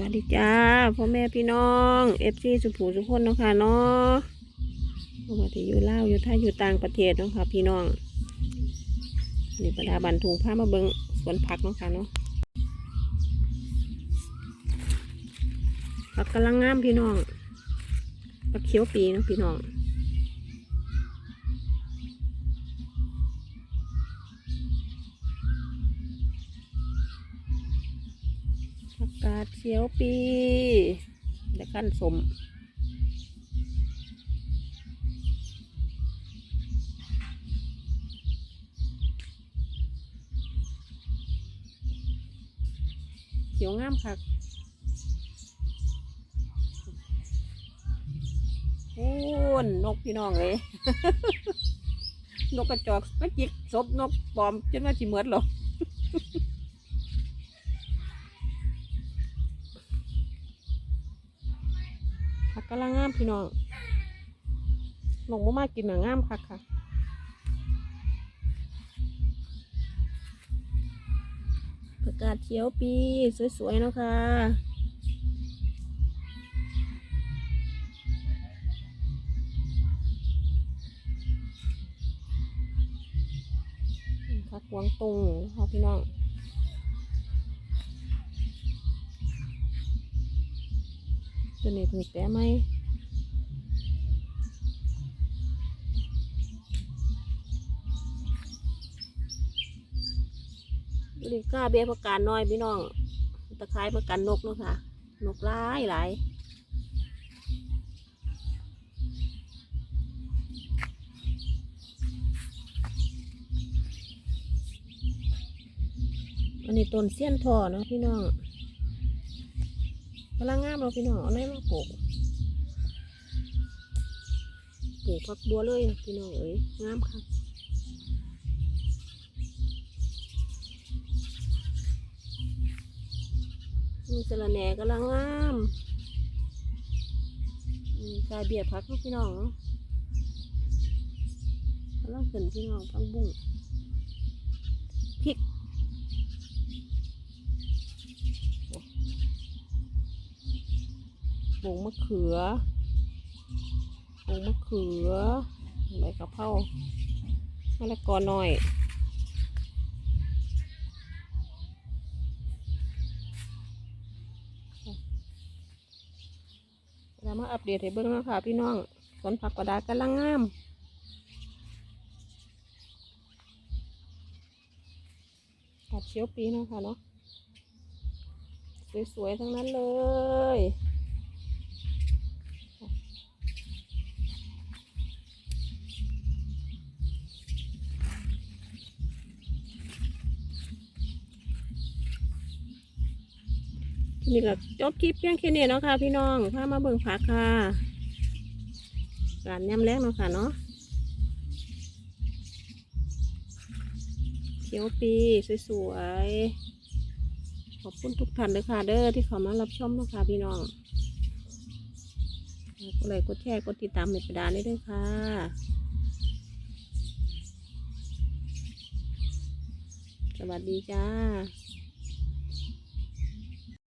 วัสดีจ้าพ่อแม่พี่น้องเอฟซีสุภูสุพนเนาะค่ะเนาะปกติอยู่เล่าอยู่ท่าอยู่ต่างประเทศเนาะค่ะพี่น้องนี่ประดาบันทุงผ้ามาเบิงสวนผักเนาะค่ะเนาะผักกำลังงามพี่น้องผักเขียวปีเนาะพี่น้อง ผักกาดเขียวปีและขั้นสมเขียวงามค่ะโอ้นนกพี่น้องเลย นกกระจอกมาจิกศพนกปลอมจนว่าจิเมือดหรอ ผักกำลังงามพี่น้องหนกบ่มากินหนังงามคักค่ะประกาศเขียวปีสวยๆนะค่ะผักหวงตุงค่ะพี่น้อง ตัวนี้เพิ่งแปะไหมดูดิกล้าเบี้ยประการน้อยพี่น้อง ตะไคร้ประกันนกเนาะค่ะ นกหลายหลายอันนี้ต้นเสี้ยนทอเนาะพี่น้อง กำลังงามเราพี่น้องเอาไหนมาปลูกปลูกผักบัวเลยพี่น้องเอ้ยงามค่ะมีสระแหน่กำลังงามมีกายเบียดพักพี่น้องเนาะกำลังขึ้นพี่น้องพังบุ้งพริก ปลูกมะเขือปลูกมะเขือใบกะเพรามะละกอหน่อยเรามาอัปเดตให้เบิ่งนะค่ะพี่น้องสวนผักกระดาษกำลังงามกัดเชียวปีนะค่ะเนาะสวยๆทั้งนั้นเลย นี่ก็จบคลิปเพียงแค่นี้เนาะค่ะ พี่น้องพามาเบิ่งผักค่ะการย่ำแรงเนาะค่ะเนาะเขียวปีสวยๆขอบคุณทุกท่านเลยค่ะเด้อที่เข้ามารับชมเนาะค่ะพี่น้องกดไลค์กดแชร์กดติดตามเมตดาได้ด้วยค่ะสวัสดีจ้า